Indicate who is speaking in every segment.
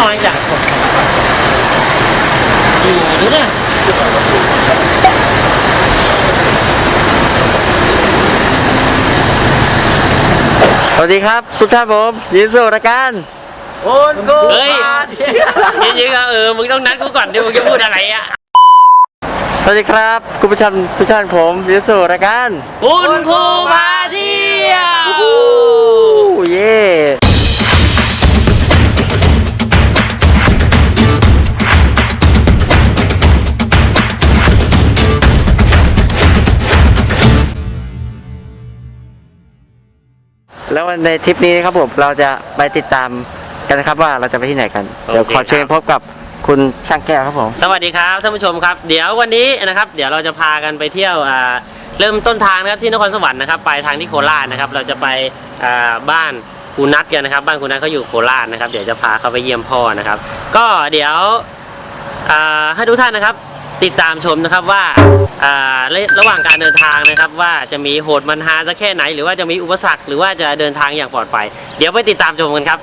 Speaker 1: น้อยจังดีนี่เนี่ย
Speaker 2: สวัสดีครับทุกท่านผมยินดีสู่รายการ
Speaker 1: คุณกูเฮ้ยจริงๆอะเออ มึงต้องนัดกูก่อนที่มึงจะพูดอะไรอะ
Speaker 2: สวัสดีครับคุณผู้ชมทุกท่านผมยินดีสู่รายการ
Speaker 1: คุณครูพาเที่ยว
Speaker 2: โอ้เย่ แล้วในทริปนี้นะครับผมเราจะไปติดตามกันนะครับว่าเราจะไปที่ไหนกัน เดี๋ยวขอเชิญพบกับคุณช่างแก้วครับผม
Speaker 1: สวัสดีครับท่านผู้ชมครับ เดี๋ยววันนี้นะครับเดี๋ยวเราจะพากันไปเที่ยวอ่าเริ่มต้นทางนะครับที่นครสวรรค์นะครับปลายทางที่โคราชนะครับ เราจะไปอ่าบ้านคุณนัทกันนะครับ บ้านคุณนัทเขาอยู่โคราชนะครับ เดี๋ยวจะพาเขาไปเยี่ยมพ่อนะครับ ก็เดี๋ยวอ่าให้ทุกท่านนะครับ ติดตามชมนะครับว่าอ่าระระหว่างการเดินทางนะครับ ว่าจะมีโหดมันฮาสักแค่ไหน หรือว่าจะมีอุปสรรคหรือว่าจะเดินทางอย่างปลอดภัย เดี๋ยวไปติดตามชมกันครับ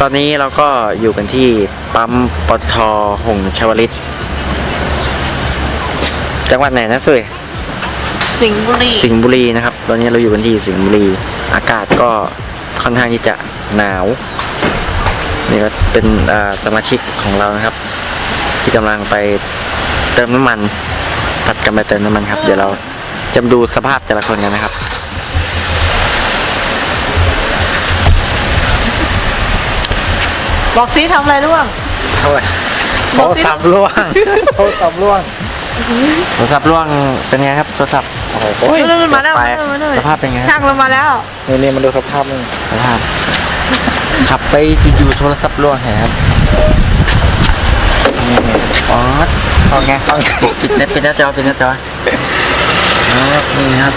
Speaker 2: ตอนนี้เราก็อยู่กันที่ปั๊มปตทหงชวลิต จังหวัดไหนนะสุย
Speaker 1: สิงห์บุรี
Speaker 2: สิงห์บุรีนะครับ ตอนนี้เราอยู่กันที่สิงห์บุรี อากาศก็ค่อนข้างที่จะหนาว นี่ก็เป็นอ่าสมาชิกของเรานะครับ ที่กำลังไปเติมน้ำมันผัดกันไปเติมน้ำมันครับ เดี๋ยวเราจะมาดูสภาพแต่ละคนกันนะครับ
Speaker 3: บอกซิทำอะไรร่วง
Speaker 2: เท่าไหร่
Speaker 3: โทรศัพท์ร่วง
Speaker 2: โทรศัพท์ร่วงโทรศัพท์ร่วงเป็นไงครับโทรศัพท์โอ้โห
Speaker 3: โอ้ยมาแล้ว
Speaker 2: ไป
Speaker 3: มาแล้วมาแล้ว
Speaker 2: สภาพเป็นไงครับ
Speaker 3: ช่างเรามาแล้ว
Speaker 2: นี่นี่มันดูสภาพมึงสภาพขับไปจู่ๆโทรศัพท์ร่วงเห็นไหมครับนี่อ๋อเอาไงเอาไงปิดนะปิดหน้าจอปิดหน้าจอครับนี่ครับ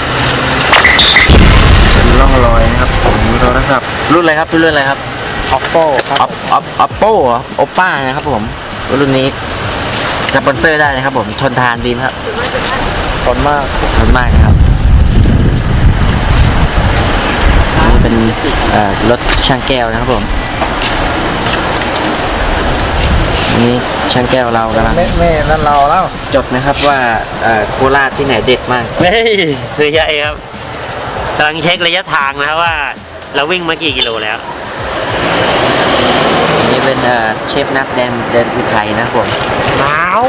Speaker 2: เป็นร่องรอยนะครับของโทรศัพท์รุ่นอะไรครับรุ่นอะไรครับ oppo ครับ oppo oppo เหรอ oppa นะครับผมรุ่นนี้สปอนเซอร์ได้นะครับ ผมทนทานดีนะครับทนมากทนมากนะครับนี่เป็นเอ่อรถช่างแก้วนะครับผมอันนี้ช่างแก้วเรากำลัง
Speaker 4: ไม่ไม่นั่นเราแล้ว
Speaker 2: จดนะครับว่าเอ่อโคราชที่ไหนเด็ดมาก
Speaker 1: เฮ้ยคือใหญ่ครับกำลังเช็คระยะทางนะครับว่า เราวิ่งมากี่กิโลแล้ว
Speaker 2: อันนี้ เป็นเอ่อเชฟนัทแดนแดนอุทัยนะครับผม
Speaker 3: หนาว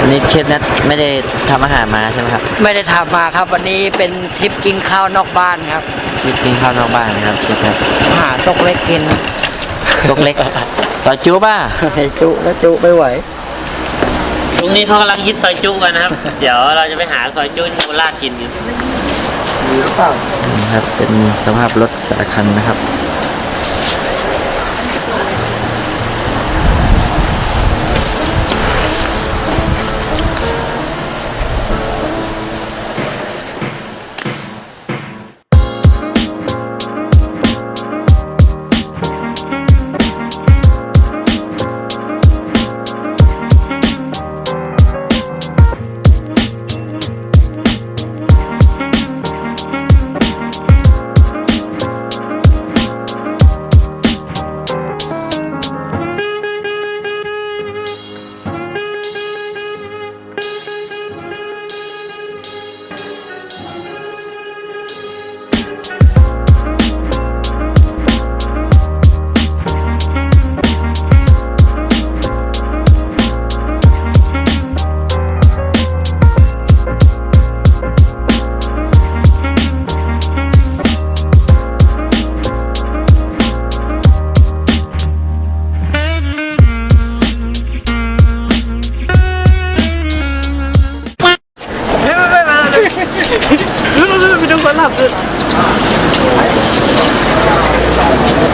Speaker 2: อันนี้เชฟนัทไม่ได้ทำอาหารมาใช่ไหมครับ
Speaker 3: ไม่ได้ทำมาครับ วันนี้เป็นทริปกินข้าวนอกบ้านครับ
Speaker 2: ที่กินข้าวนอกบ้านนะครับเชฟนัท
Speaker 3: หาซกเล็กกิน
Speaker 2: ตกเล็กต่อจูป่ะ
Speaker 4: ให้จุแล้วจุไม่ไหว
Speaker 1: ตรงนี้เขากำลังฮิตซอยจุกันนะครับ เดี๋ยวเราจะไปหาซอยจุที่โคราชกินกัน
Speaker 4: มีหรือเปล่า
Speaker 2: นี่ครับเป็นสภาพรถแต่ละคันนะครับ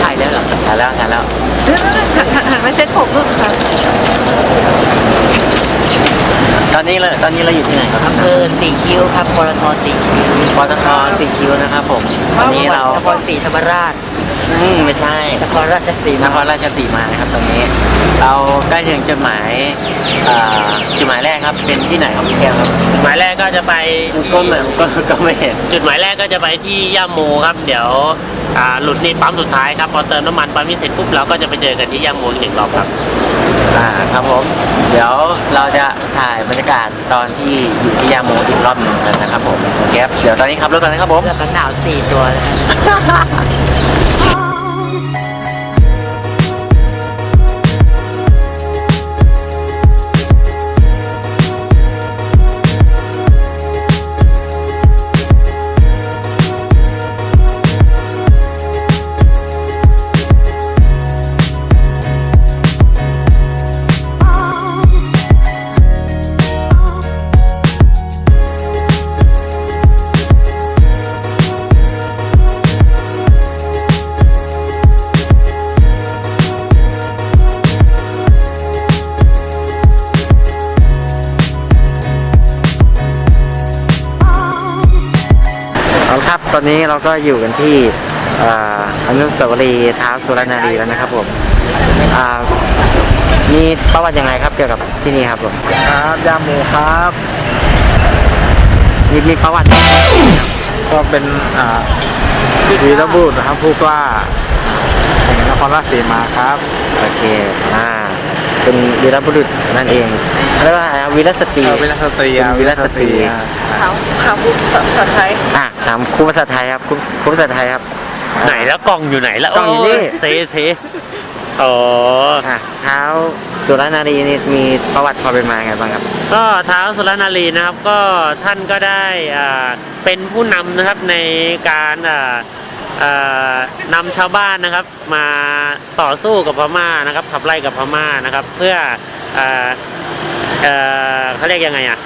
Speaker 3: ถ่ายแล้วเหรอ
Speaker 2: ถ่ายแล้วถ่ายแล้ว
Speaker 5: หันมาเซ็
Speaker 2: ตผมลูกค่ะ ตอนนี้เราตอนนี้เราอยู่ที่ไหนครับ
Speaker 3: อำเภอสีคิ้วครับปตทสีคิ้ว
Speaker 2: ปตทสี่คิวนะครับผมตอนนี้เรา
Speaker 3: นครศรีธรรมราช
Speaker 2: อืมไม่ใช่
Speaker 3: นครราชสี
Speaker 2: น
Speaker 3: มา
Speaker 2: ครราชสีมานะครับตอนนี้ เราใกล้ถึงจุดหมายอ่าจุดหมายแรกครับ เป็นที่ไหนครับพี่แก้วครับ
Speaker 1: จุดหมายแรกก็จะไป
Speaker 2: ก็เหมือนก็ก็ไม่เห็น
Speaker 1: จุดหมายแรกก็จะไปที่ย่าโมครับ เดี๋ยวอ่า หลุดนี่ปั๊มสุดท้ายครับพอเติมน้ำมันปั๊มนี้เสร็จปุ๊บเราก็จะไปเจอกันที่ย่าโมอีกหนึ่งรอบครับ
Speaker 2: อ่าครับผม เดี๋ยวเราจะถ่ายบรรยากาศตอนที่อยู่ที่ยาโมอีกรอบหนึ่งกันนะครับผมโอเคครับเดี๋ยวตอนนี้ขับรถกันนะครับผม
Speaker 3: เลือกกันหนาวสี่ตัวเลย
Speaker 2: ตอนนี้เราก็อยู่กันที่อ่าอนุสาวรีย์ท้าวสุรนารีแล้วนะครับผมอ่ามีประวัติยังไงครับเกี่ยวกับที่นี่ครับผม
Speaker 4: ครับยาหมูครับ
Speaker 2: มีมีประวัติ
Speaker 4: ก็เป็นอ่าวีรบุรุษนะครับผู้กล้าแห่งนครราชสีมาครับ
Speaker 2: โอเคอ่า เป็นวีรบุรุษนั่นเองเรียกว่าอะไรนะวีรสตรี
Speaker 4: เออวีรสตรีอะ
Speaker 2: วีรสตรี
Speaker 4: อะ
Speaker 3: เขาเขาพูดภาษาไทย
Speaker 2: อะถามครูภาษาไทยครับครูครูภาษาไทยครับ
Speaker 1: ไหนแล้วกล่องอยู่ไหนแล้ว
Speaker 2: กล่องอยู่นี่
Speaker 1: เซเซอ๋อ
Speaker 2: อะเท้าสุรนารีนี่มีประวัติความเป็นมาไงบ้างครับ
Speaker 1: ก็ท้าวสุรนารีนะครับก็ท่านก็ได้อ่าเป็นผู้นำนะครับในการอ่าอ่า นำชาวบ้านนะครับมาต่อสู้กับพม่านะครับขับไล่กับพม่านะครับ เพื่ออ่าเอ่อเขาเรียกยังไงอะ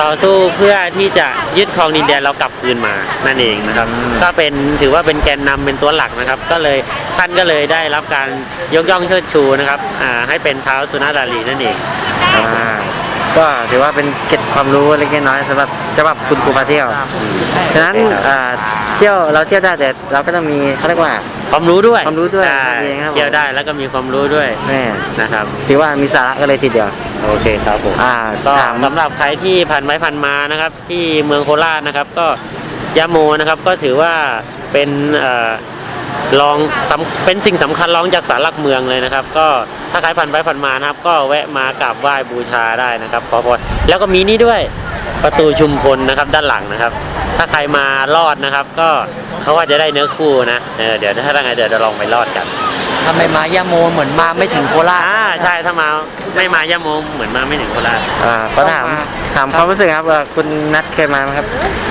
Speaker 1: ต่อสู้เพื่อที่จะยึดครองดินแดนเรากลับคืนมานั่นเองนะครับ
Speaker 2: อืม
Speaker 1: ก็เป็นถือว่าเป็นแกนนำเป็นตัวหลักนะครับ ก็เลยท่านก็เลยได้รับการยกย่องเชิดชูนะครับอ่าให้เป็นท้าวสุนารีนั่นเอง
Speaker 2: อ่า ก็ถือว่าเป็นเกร็ดความรู้เล็กๆน้อยๆสำหรับสำหรับคุณครูมาเที่ยวฉะนั้นอ่าเที่ยวเราเที่ยวได้แต่เราก็ต้องมีเขาเรียกว่า
Speaker 1: ความรู้ด้วย
Speaker 2: ความรู้ด้วย
Speaker 1: ใช่
Speaker 2: นั่นเองครับผม
Speaker 1: เที่ยวได้แล้วก็มีความรู้ด้วย
Speaker 2: แม่
Speaker 1: นะครับ
Speaker 2: ถือว่ามีสาระกันเลยทีเดียว
Speaker 1: โอเคครับผม
Speaker 2: อ่า
Speaker 1: ก็
Speaker 2: ถาม
Speaker 1: สำหรับใครที่ผ่านไม้ผ่านมานะครับ ที่เมืองโคราชนะครับ ก็ยาโมนะครับก็ถือว่าเป็นเอ่อ ลองเป็นสิ่งสำคัญรองจากสารหลักเมืองเลยนะครับ ก็ถ้าใครผ่านไปผ่านมานะครับ ก็แวะมากราบไหว้บูชาได้นะครับขอพรแล้วก็มีนี่ด้วยประตูชุมพลนะครับด้านหลังนะครับ ถ้าใครมารอดนะครับ ก็เขาว่าจะได้เนื้อคู่นะเออเดี๋ยวถ้าไงเดี๋ยวจะลองไปรอดกัน
Speaker 3: ทำไมมายาโมเหมือนมาไม่ถึงโคราช
Speaker 1: อ่าใช่ถ้ามาไม่มายาโมเหมือนมาไม่ถึงโคราช
Speaker 2: อ่าก็ถามถามความรู้สึกครับเอ่อคุณนัทเคยมาไหมครับ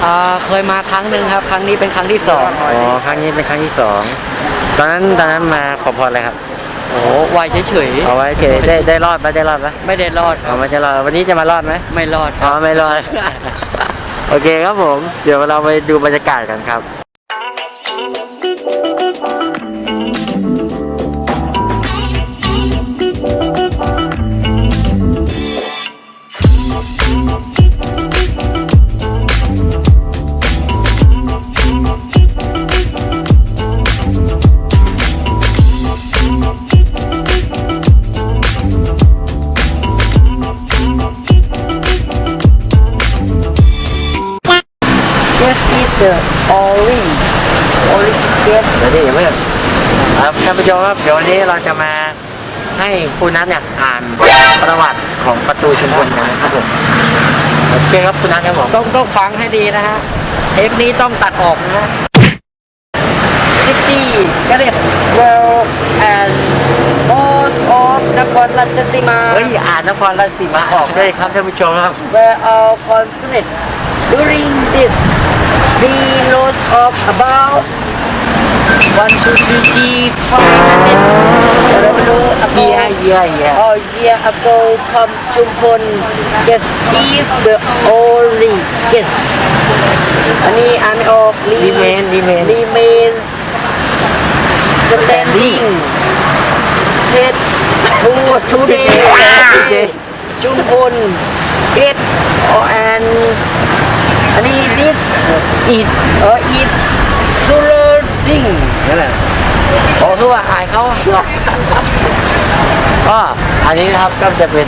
Speaker 3: อ่าเคยมาครั้งหนึ่งครับ ครั้งนี้เป็นครั้งที่สอง
Speaker 2: อ๋อครั้งนี้เป็นครั้งที่สองตอนนั้นตอนนั้นมาขอพรอะไรครับ
Speaker 3: โอ้โหไหวเฉย
Speaker 2: เอาไว้เฉยได้ได้รอดไหมได้รอดไหม
Speaker 3: ๆไม่ได้รอดครั
Speaker 2: เอา
Speaker 3: บ
Speaker 2: ไม่จะรอดวันนี้จะมารอดไหม
Speaker 3: ไม่รอดค
Speaker 2: อ๋อ
Speaker 3: รับ
Speaker 2: ไม่รอด โอเคครับผม เดี๋ยวเราไปดูบรรยากาศกันครับ
Speaker 3: Yes eat the orange orange yes
Speaker 2: เดี๋ยวดิอย่าเพิ่งครับท่านผู้ชมครับเดี๋ยววันนี้เราจะมาให้คุณนัทเนี่ยอ่านประวัติของประตูชุมพลกันนะครับผมโอเคครับคุณนัทครับผม
Speaker 3: ต้องต้องฟังให้ดีนะฮะเทปนี้ต้องตัดออกนะฮะ City get it well and most of นครราชสีมา
Speaker 2: เฮ้ยอ่านนครราชสีมาออกด้วยครับท่านผู้ชมครับ
Speaker 3: were all conflict during this the loss of about one two three G five hundred revenue
Speaker 2: เยีย
Speaker 3: ago
Speaker 2: เยียเยีย
Speaker 3: a year ago come Chumpon yes is the only yes อันนี้อ่านไม่ออก
Speaker 2: remain remain
Speaker 3: remains standing Head to today จุมพ อีดิสอีดเอออีดซูเลอดิงนั่นแหละโอ้คือว่าอายเขา
Speaker 2: ก็อันนี้นะครับก็จะเป็น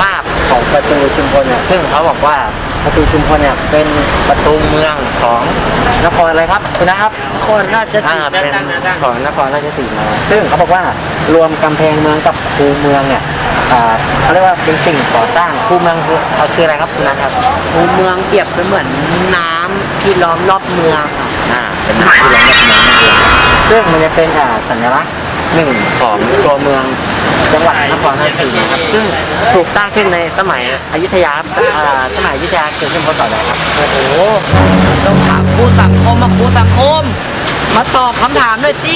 Speaker 2: ภาพของประตูชุมพลเนี่ยซึ่งเขาบอกว่าประตูชุมพลเนี่ยเป็นประตูเมืองของนครอะไรครับคุณนะครับน
Speaker 3: คนราชสี
Speaker 2: อ่าเป็นของนครราชสีมาซึ่งเขาบอกว่ารวมกำแพงเมืองกับคูเมืองเนี่ย เขาเรียกว่าเป็นสิ่งก่อสร้างคูเมืองคือเอาคืออะไรครับคุณนะครับ
Speaker 3: คูเมืองเปรียบเสมือนน้ำที่ล้อมรอบเมือง
Speaker 2: อ่าเป็นที่รวมกับเมืองนั่นเองซึ่งมันจะเป็นอ่าสัญลักษณ์หนึ่งของตัวเมืองจังหวัดนครราชสีมาครับซึ่งถูกสร้างขึ้นในสมัยอยุธยาครับอ่าสมัยอยุธยาเกิดขึ้นพศอะไรครับ
Speaker 3: โอ้โหต้องถามครูสังคมมาครูสังคม มาตอบคำถามหน่อยสิ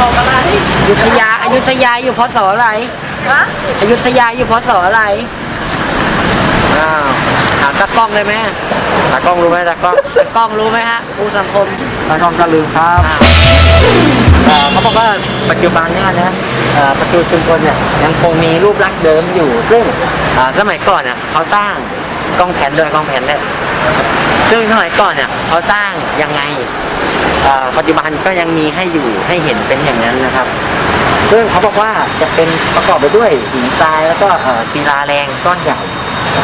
Speaker 3: ตอบอะไรอยุธยาอยุธยาอยู่พศอะไรอยุธยาอยู่พศอะไรอ้าวถามตากล้องเลยไหม
Speaker 2: ตากล้องรู้ไหมตากล้อง
Speaker 3: ตากล้องรู้ไหมฮะครูสังคม
Speaker 2: ตากล้องก็ลืมครับ
Speaker 3: อ้าว
Speaker 2: เอ่อเขาบอกว่าปัจจุบันเนี่ยนะเอ่อประตูชุมพลเนี่ยยังคงมีรูปลักษณ์เดิมอยู่ ซึ่งอ่าสมัยก่อนเนี่ยเขาสร้างกล้องแผนด้วยกล้องแผนด้วยซึ่งสมัยก่อนเนี่ยเขาสร้างยังไงอ่า ปัจจุบันก็ยังมีให้อยู่ให้เห็นเป็นอย่างนั้นนะครับ ซึ่งเขาบอกว่าจะเป็นประกอบไปด้วยหินทรายแล้วก็ศิลาแรงก้อนใหญ่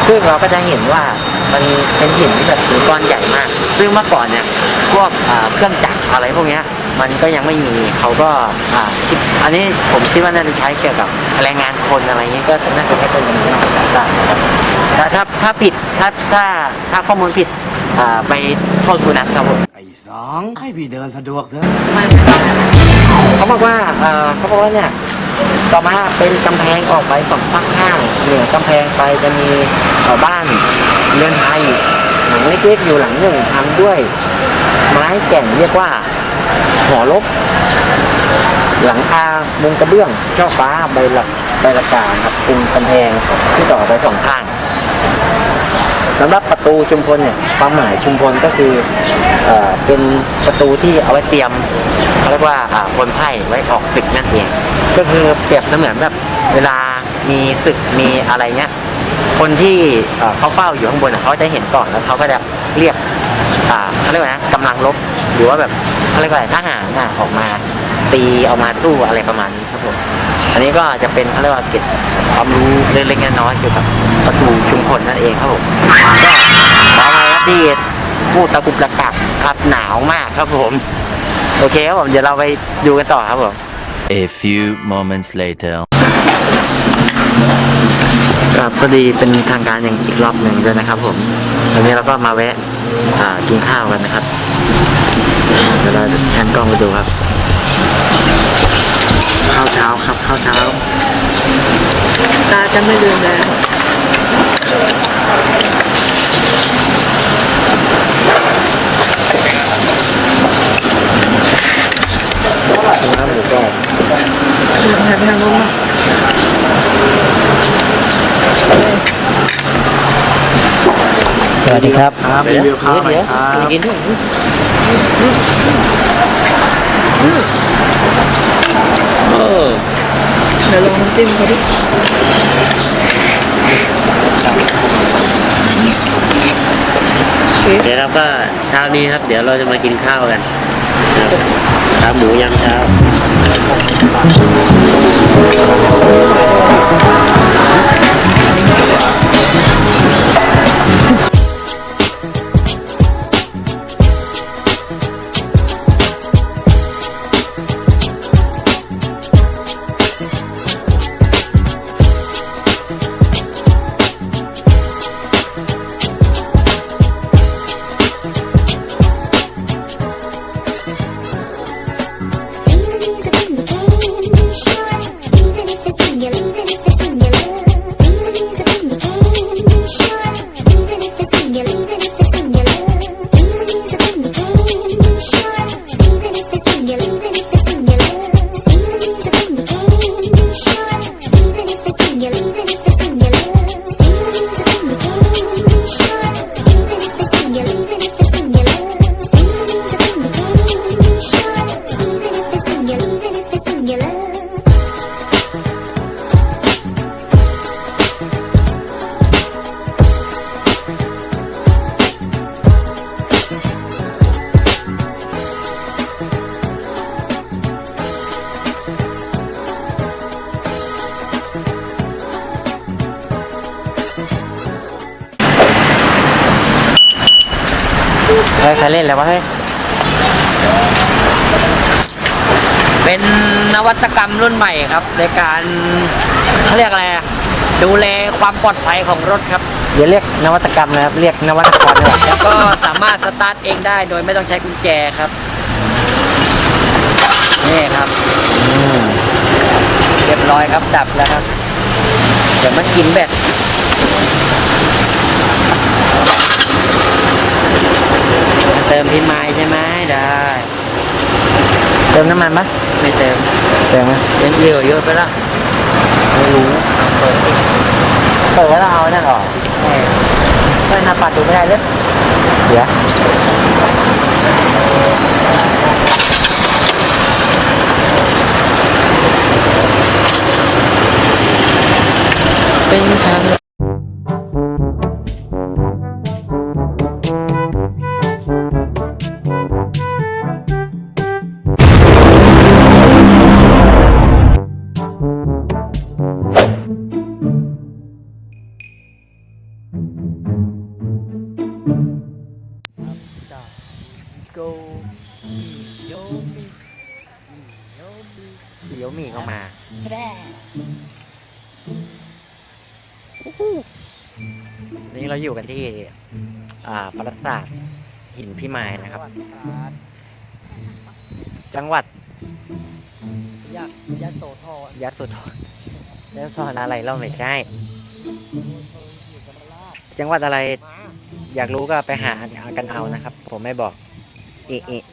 Speaker 2: ซึ่งเราก็จะเห็นว่ามันเป็นหินที่แบบถือก้อนใหญ่มาก ซึ่งเมื่อก่อนเนี่ยพวกเครื่องจักรอะไรพวกเนี้ย มันก็ยังไม่มีเขาก็อ่าคิดอันนี้ผมคิดว่าน่าจะใช้เกี่ยวกับแรงงานคนอะไรเงี้ยก็น่าจะใช้เป็นอย่างนี้ได้นะครับถ้าถ้าถ้าผิดถ้าถ้าถ้าข้อมูลผิดอ่าไปโทษคุณนะครับผม
Speaker 6: ไอ้สองให้พี่เดินสะดวกเถอะ
Speaker 2: เขาบอกว่าเอ่อเขาบอกว่าเนี่ยต่อมาเป็นกำแพงออกไปสองข้างข้างเหนือกำแพงไปจะมีเอ่อบ้านเรือนไทยหลังเล็กๆอยู่หลังหนึ่งทำด้วย ไม้แก่นเรียกว่า หอลบ หลังคามุงกระเบื้องช่อฟ้าใบละใบละกาครับปุงกำแพงที่ต่อไปสองข้างสำหรับประตูชุมพลเนี่ยความหมายชุมพลก็คือเอ่อเป็นประตูที่เอาไว้เตรียมเขาเรียกว่าอ่าคนไพ่ไว้ออกศึกนั่นเองก็คือเปรียบเสมือนแบบเวลามีศึกมีอะไรเงี้ยคนที่เอ่อเขาเฝ้าอยู่ข้างบนอะเขาจะเห็นก่อนแล้วเขาก็จะเรียก อ่าเขาเรียกว่านะกำลังรบหรือว่าแบบเขาเรียกว่าอะไรทหารน่ะออกมาตีออกมาสู้อะไรประมาณนี้ครับผมอันนี้ก็จะเป็นเขาเรียกว่าเก็บความรู้เล็กๆน้อยๆเกี่ยวกับประตูชุมพลนั่นเองครับผมก็ขออภัยครับที่พูดตะกุกตะกักครับหนาวมากครับผมโอเคครับผมเดี๋ยวเราไปดูกันต่อครับผม
Speaker 7: A few moments later.
Speaker 2: ครับสวัสดีเป็นทางการอย่างอีกรอบหนึ่งด้วยนะครับ ผมวันนี้เราก็มาแวะอ่ากินข้าวกันนะครับเดี๋ยวเราจะแทนกล้องไปดูครับ ข้าวเช้าครับข้าวเช้า
Speaker 3: ตาจะไม่ลืมเลย
Speaker 2: น้ำหมูกรอบ
Speaker 3: หันไปทางนู้นมา
Speaker 2: สวัสดีครับ
Speaker 4: ครับรีวิวข้าวหน่อยครับ
Speaker 2: กินด้วย
Speaker 3: เดี๋ยวลองจิ้มเขาดิ
Speaker 1: เดี๋ยวเราก็เช้านี้ครับ เดี๋ยวเราจะมากินข้าวกันครับขาหมูยำเช้า
Speaker 2: ฮ้ยใครเล่นแล้ววะเฮ้ย
Speaker 3: เป็นนวัตกรรมรุ่นใหม่ครับ ในการเขาเรียกอะไรอะดูแลความปลอดภัยของรถครับ
Speaker 2: อย่าเรียกนวัตกรรมนะครับ เรียกนวัตกรดีกว่า
Speaker 3: แล้วก็สามารถสตาร์ทเองได้โดยไม่ต้องใช้กุญแจครับ นี่ครับ
Speaker 2: อืม
Speaker 3: เรียบร้อยครับดับแล้วครับ เดี๋ยวมันกินแบต เติมพิมายใช่ไหมได้
Speaker 2: เติมน้ำมันปะ
Speaker 3: ไม่เติม
Speaker 2: เติมไหม
Speaker 3: ยังเยอะเยอะไปละ
Speaker 2: ไม่รู้
Speaker 3: เอาเปิดดิ
Speaker 2: เปิดไว้แล้วเอาไอ้นั่นออก
Speaker 3: แม่
Speaker 2: ไม่นาปัดดูไม่ได้เลยเดี๋ยวเป็นทาง
Speaker 3: โกโยมิโยมิ
Speaker 2: เดี๋ยวมีก็มา
Speaker 3: แร่
Speaker 2: นี่เราอยู่กันที่ อ่าปราสาทหินพิมายนะครับ จังหวัด
Speaker 3: ยักษ์ยักษ์โสธร
Speaker 2: ยะโสธรยะโสธรอะไรเราไม่ใช่ จังหวัดอะไร อยากรู้ก็ไปหากันเอานะครับ ผมไม่บอก เอะเอะ